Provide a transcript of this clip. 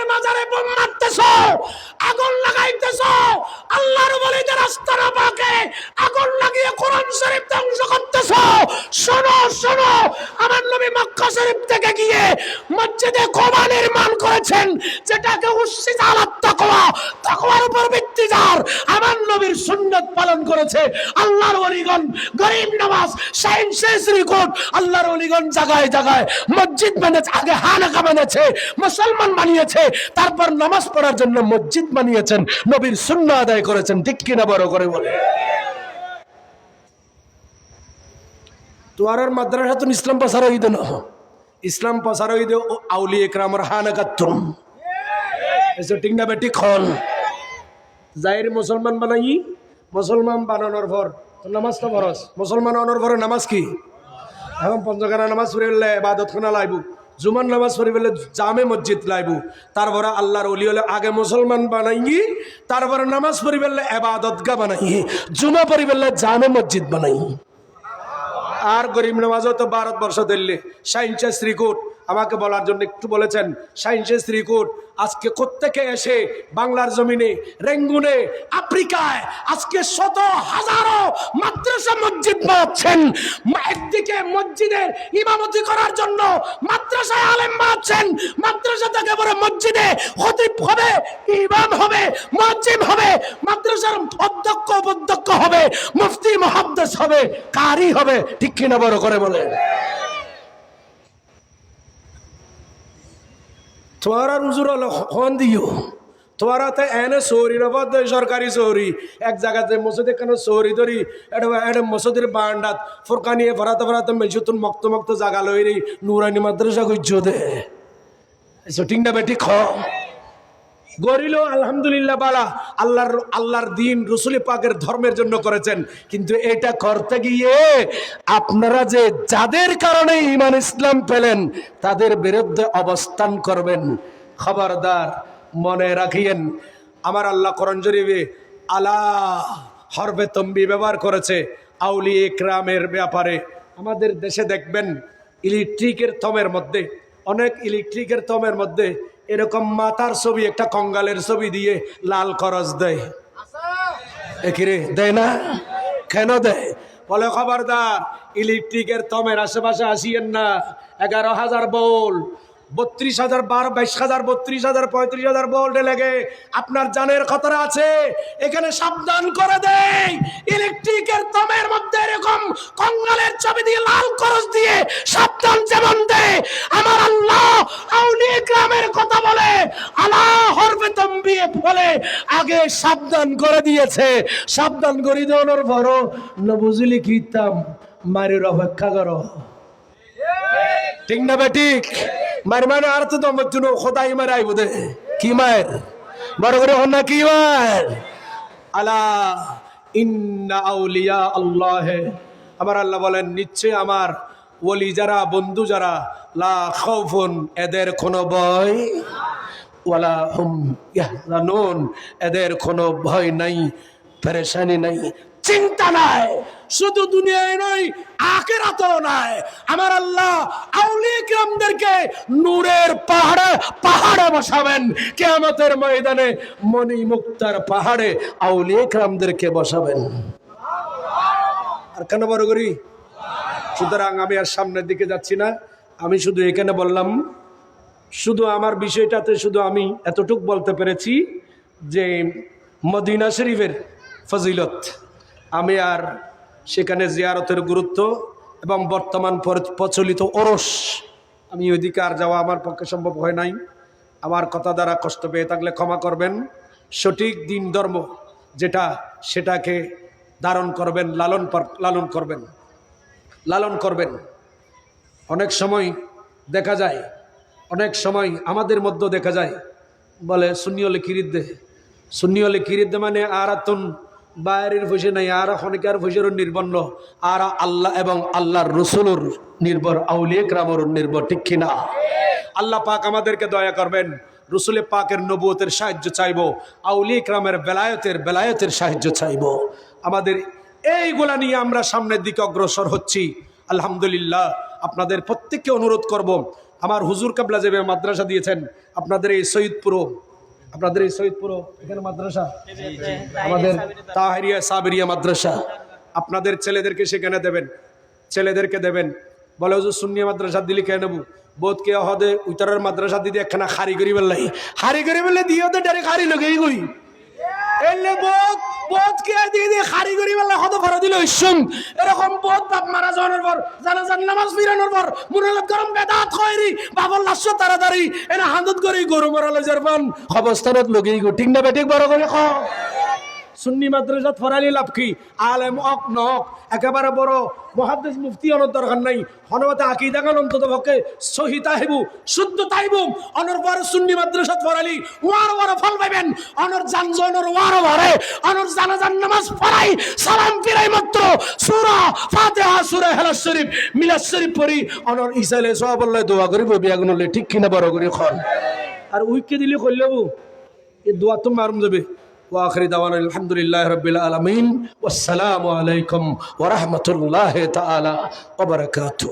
অলিদের মাজারে বোম মারতেছ, আগুন লাগাইতেছ আল্লাহর বলিদের আস্তানা পাকে আগুন লাগিয়ে কোরআন শরীফ ধ্বংস করতেছ। শোনো শোনো, আমার নবী শরীফ থেকে গিয়ে মসজিদে কোবা নির্মাণ করেছেন, যেটাকে উপর ভিত্তি যার আমার নবীর সুন্নত পালন করেছে। আল্লাহর গরিব শাইন শেষ আল্লাহর মসজিদ বানিয়েছে, আগে হানাকা বানিয়েছে, মুসলমান বানিয়েছে, তারপর নামাজ পড়ার জন্য মসজিদ বানিয়েছেন, নবীর শূন্য আদায় করেছেন। ঠিক কিনা বড় করে বলে। তোয়ারার মাদ্রাসা তো ইসলাম পাসার হইতে না ইসলাম পাসার হইতে আউলি একরামর হানাকাতুম এসে ঠিক না বেটি খন জাহির মুসলমান বানাই, মুসলমান বানানোর তো নামাজ তো ফরস মুসলমান বানানোর পরে নামাজ কি? এখন পঞ্চখানা নামাজ পড়ে ফেললে এবাদত খানা লাইবু। জুমান নামাজ পড়ে ফেললে জামে মসজিদ লাইবু। তারপরে আল্লাহর অলি হলে আগে মুসলমান বানাই, তারপরে নামাজ পড়ে এবাদত গা বানাই। জুমা পড়ে ফেললে জামে মসজিদ বানাই। আর গরিব নামাজও তো ভারতবর্ষ দিল্লি সাইন্সা শ্রীকুট। আমাকে বলার জন্য একটু বলেছেন সাইন্সের শ্রীকুট, আজকে কোত্থেকে এসে বাংলার জমিনে, রেঙ্গুনে, আফ্রিকায় আজকে শত হাজারো মাদ্রাসা মসজিদ বানাচ্ছেন। একদিকে মসজিদের ইমামতি করার জন্য মাদ্রাসায় আলেম বানাচ্ছেন, মাদ্রাসা থেকে পরে মসজিদে হতিব হবে, ইমাম হবে মসজিদ হবে, মাদ্রাসার অধ্যক্ষ, উপাধ্যক্ষ হবে, মুফতি, মহাদ্দেশ হবে, কারি হবে। ঠিক কিনা বড় করে বলে আর উজুর হলো হন দিও তোমার তো এনে সৌরি অবাধ সরকারি চৌরি এক জায়গাতে মসজিদে কেন চৌরি ধরি এটা এটা মসজিদের বারান্দাত ফোরকানিয়ে ভরাতে ভরাতে মেজুতুন মক্ত মক্ত জাগা লই রে নুরানি মাদ্রাসা গুজ্জ দে ঠিক না বেটি খ গরিল, আলহামদুলিল্লাহ বালা। আল্লাহর আল্লাহর দিন রসুল পাকের ধর্মের জন্য করেছেন। কিন্তু এটা করতে গিয়ে আপনারা যে যাদের কারণে ইমান ইসলাম পেলেন, তাদের বিরুদ্ধে অবস্থান করবেন। খবরদার, মনে রাখিয়েন, আমার আল্লাহ করণ জরিবে আলা হরবে তম্বি ব্যবহার করেছে আউলি একরামের ব্যাপারে। আমাদের দেশে দেখবেন, ইলেকট্রিকের থমের মধ্যে, অনেক ইলেকট্রিকের থমের মধ্যে এরকম মাতার ছবি, একটা কঙ্গালের ছবি দিয়ে লাল খরচ দেয়। দেয় না? কেন দেয়? বলে, খবরদার, ইলেকট্রিকের তমের আশেপাশে আসিয়েন না। এগারো হাজার বোল বত্রিশ হাজার বার, বাইশ হাজার, বত্রিশ হাজার, পঁয়ত্রিশ হাজার বোল্টে লেগে। আপনার জানের খতরা আছে। এখানে সাবধান করে দেয় ইলেকট্রিকের তমের মধ্যে এরকম কঙ্গালের ছবি দিয়ে, লাল করস দিয়ে সাবধান যেমন দেয় আমার আল্লাহ আউলিয়া গ্রামের কথা বলে আল্লাহ হরবে তম্বিয়ে বলে, আগে সাবধান করে দিয়েছে। সাবধান করে দেওয়ানোর বড় না বুঝলি কিতাম মারির অপেক্ষা করো। ঠিক না বেটিক মার মানে আর তো দম চুনো খোদাই মার আইব দে কি মার বড় করে হন না কি মার আলা ইন্না আউলিয়া আল্লাহ আমার আল্লাহ বলেন নিশ্চয় আমার ওলি যারা বন্ধু যারা লা খাউফুন এদের কোনো ভয় ওয়ালা হুম ইয়াহজানুন এদের কোনো ভয় নাই পেরেশানি নাই চিন্তা নাই। শুধু দুনিয়ায় নয়, আখেরাতেও নাই। আমার আল্লাহ আউলিয়া কিরামদেরকে নূরের পাহাড়ে পাহাড়ে বসাবেন। কিয়ামতের ময়দানে মনি মুক্তার পাহাড়ে আউলিয়া কিরামদেরকে বসাবেন। আর কেন বড় করি? সুতরাং আমি আর সামনের দিকে যাচ্ছি না। আমি শুধু এখানে বললাম, শুধু আমার বিষয়টাতে শুধু আমি এতটুক বলতে পেরেছি যে মদিনা শরীফের ফজিলত। আমি আর সেখানে জিয়ারতের গুরুত্ব এবং বর্তমান প্রচলিত ওরস, আমি ওইদিকে আর যাওয়া আমার পক্ষে সম্ভব হয় নাই। আমার কথা দ্বারা কষ্ট পেয়ে থাকলে ক্ষমা করবেন। সঠিক দিন ধর্ম যেটা, সেটাকে ধারণ করবেন, লালন লালন করবেন। লালন করবেন। অনেক সময় দেখা যায়, অনেক সময় আমাদের মধ্যে দেখা যায়, বলে শূন্য হলে কিরিত দে শূন্য হলে কিরিত মানে আর আতুন বাইরের পয়সা নাই, আর খনিকার পয়সার নির্বন্ন আর আল্লাহ এবং আল্লাহর রসুলুর নির্ভর, আউলিয়া গ্রামর নির্ভর, ঠিক কিনা? আল্লাহ পাক আমাদেরকে দয়া করবেন, রসুলে পাকের নবুয়তের সাহায্য চাইব, আউলিয়া গ্রামের বেলায়তের বেলায়তের সাহায্য চাইব। আমাদের এইগুলা নিয়ে আমরা সামনের দিকে অগ্রসর হচ্ছি। আলহামদুলিল্লাহ, আপনাদের প্রত্যেককে অনুরোধ করব। আমার হুজুর কাবলা যাবে মাদ্রাসা দিয়েছেন, আপনাদের এই সৈয়দপুর আপনাদের এই সৈয়দপুর এখানে মাদ্রাসা? আমাদের তাহারিয়া সাবেরিয়া মাদ্রাসা। আপনাদের ছেলেদেরকে সেখানে দেবেন। ছেলেদেরকে দেবেন। বলে হুজুর সুন্নিয়া মাদ্রাসা দিলি কে নেব বোধ কে হদে উত্তরের মাদ্রাসা দিদি একখানা হারি করি বেলাই হারি করি বেলে দিয়ে ওদের ডাইরেক্ট হারি লগেই গই। এলে বোধ বোধ কে দিয়ে দিয়ে হারি করি হদ ভরা দিল, ইসুম। এরকম বোধ বাপ মারা যাওয়ার পর, জানা জান নামাজ ফিরানোর পর মুরালত গরম বেদাত খয়রি বাবর লাশ তাড়াতাড়ি। এনে হান্দত করি গরু মারালে জারবান। অবস্থানত লগেই গো ঠিক না বেঠিক বড় করে খাও সুন্নি মাদ্রাসাত ফরালি লাভ কি? আলেম অক নক একেবারে বড় মহাদেশ মুফতি অনর দরকার নাই। হনবতে আকিদা গান অন্তত পক্ষে সহি তাহিবু, শুদ্ধ তাহিবু। অনর পরে সুন্নি মাদ্রাসাত ফরালি, ওয়ার ওয়ার ফল পাইবেন। অনর জানজনর ওয়ার ওয়ারে, অনর জানাজান নামাজ পড়াই, সালাম ফিরাই মাত্র। সূরা ফাতিহা, সূরা হেলাস শরীফ, মিলাদ শরীফ পড়ি। অনর ইসালে সওয়াবল্লাহ দোয়া করিব বিয়াগুনলে ঠিক কিনা বড় করে খন আর উইকে দিলে কইলেবু এই দোয়া তো মারুম যাবে। ওয়াখরি দাওয়ান আলহামদুলিল্লাহ রবিল আলমিন। আসসালামু আলাইকুম ওরহমতুল্লাহ তালা ওবরাকাত